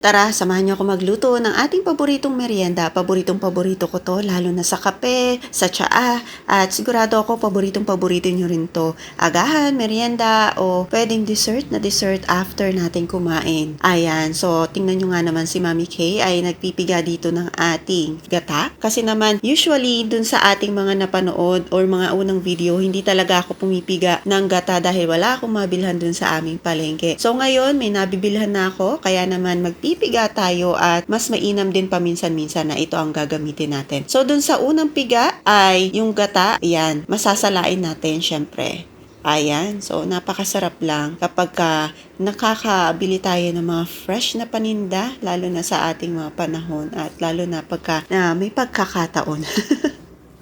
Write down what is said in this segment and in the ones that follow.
Tara, samahan niyo ako magluto ng ating paboritong merienda. Paboritong paborito ko to, lalo na sa kape, sa tsaa, at sigurado ako paboritong paborito niyo rin to. Agahan, merienda, o pwedeng dessert na dessert after natin kumain. Ayan, so tingnan niyo nga naman si Mami Kay ay nagpipiga dito ng ating gata. Kasi naman, usually dun sa ating mga napanood or mga unang video, hindi talaga ako pumipiga ng gata dahil wala akong mabilhan dun sa aming palengke. So ngayon, may nabibilhan na ako, kaya naman magpipiga tayo at mas mainam din paminsan-minsan na ito ang gagamitin natin. So dun sa unang piga ay yung gata, ayan, masasalain natin syempre. Ayan, so napakasarap lang kapag ka nakakabili tayo ng mga fresh na paninda, lalo na sa ating mga panahon at lalo na pagka na may pagkakataon.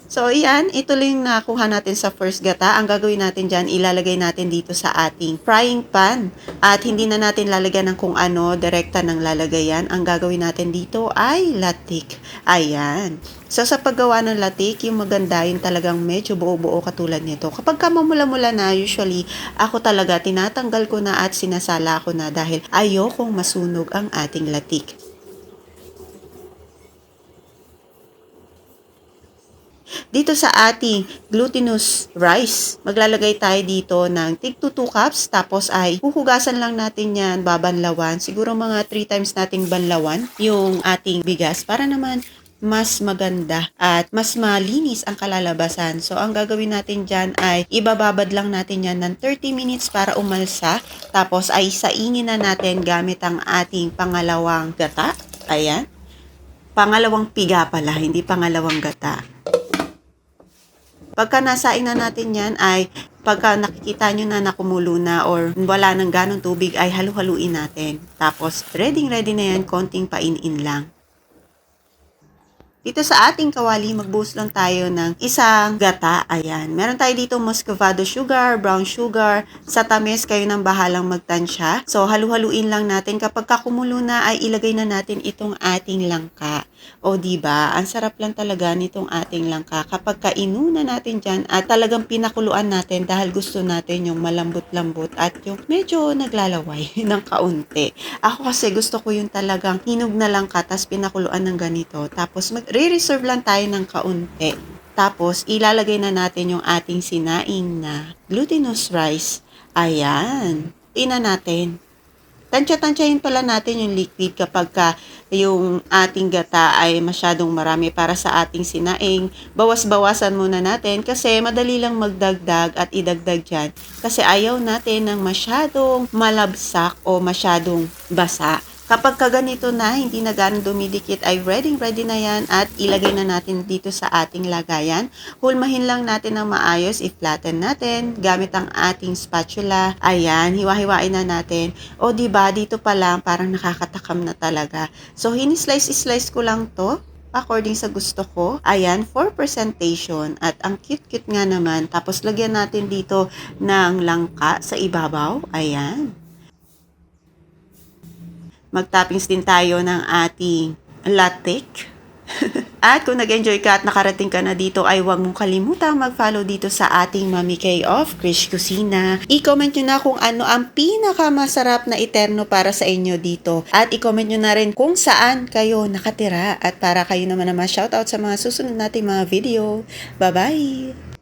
So, iyan, ito lang nakuha natin sa first gata. Ang gagawin natin dyan, ilalagay natin dito sa ating frying pan. At hindi na natin lalagyan ng kung ano, direkta ng lalagayan. Ang gagawin natin dito ay latik. Ayan. So, sa paggawa ng latik, yung maganda, yung talagang medyo buo-buo katulad nito. Kapag ka mamula-mula na, usually, ako talaga, tinatanggal ko na at sinasala ko na dahil ayokong masunog ang ating latik. Dito sa ating glutinous rice, maglalagay tayo dito ng tig 2 cups tapos ay huhugasan lang natin yan, babanlawan. Siguro mga 3 times nating banlawan yung ating bigas para naman mas maganda at mas malinis ang kalalabasan. So, ang gagawin natin dyan ay ibababad lang natin yan ng 30 minutes para umalsa. Tapos ay saingin na natin gamit ang ating pangalawang gata. Ayan. Pangalawang piga pala, hindi pangalawang gata. Pagka nasaing na natin yan ay pagka nakikita nyo na nakumulo na or wala ng ganong tubig ay halu-haluin natin. Tapos ready ready na yan, konting pain-in lang. Dito sa ating kawali, magbuhos lang tayo ng isang gata. Ayan. Meron tayo dito muscovado sugar, brown sugar. Sa tamis, kayo nang bahalang magtansya. So, halu-haluin lang natin. Kapag kakumulo na, ay ilagay na natin itong ating langka. O, di ba? Ang sarap lang talaga nitong ating langka. Kapag kainuna natin dyan at talagang pinakuluan natin dahil gusto natin yung malambot-lambot at yung medyo naglalaway ng kaunti. Ako kasi gusto ko yung talagang hinog na langka tapos pinakuluan ng ganito. Tapos mag re-reserve lang tayo ng kaunti. Tapos, ilalagay na natin yung ating sinaing na glutinous rice. Ayan. Tingnan natin. Tansya-tansyahin pala natin yung liquid kapag ka yung ating gata ay masyadong marami para sa ating sinaing. Bawas-bawasan muna natin kasi madali lang magdagdag at idagdag dyan. Kasi ayaw natin ng masyadong malabsak o masyadong basa. Kapag kaganito na, hindi na ganun dumidikit, ay ready ready na yan at ilagay na natin dito sa ating lagayan. Hulmahin lang natin ng maayos, i-flatten natin gamit ang ating spatula. Ayan, hiwa-hiwain na natin. O di ba dito pa lang parang nakakatakam na talaga. So, hinislice-slice ko lang to according sa gusto ko. Ayan, for presentation. At ang cute-cute nga naman. Tapos, lagyan natin dito ng langka sa ibabaw. Ayan magtoppings din tayo ng ating latik. at kung nag-enjoy ka at nakarating ka na dito ay huwag mong kalimutang mag-follow dito sa ating Mami K of Krish Kusina. I-comment nyo na kung ano ang pinakamasarap na eterno para sa inyo dito. At i-comment nyo na rin kung saan kayo nakatira at para kayo naman naman shoutout sa mga susunod nating mga video. Bye-bye!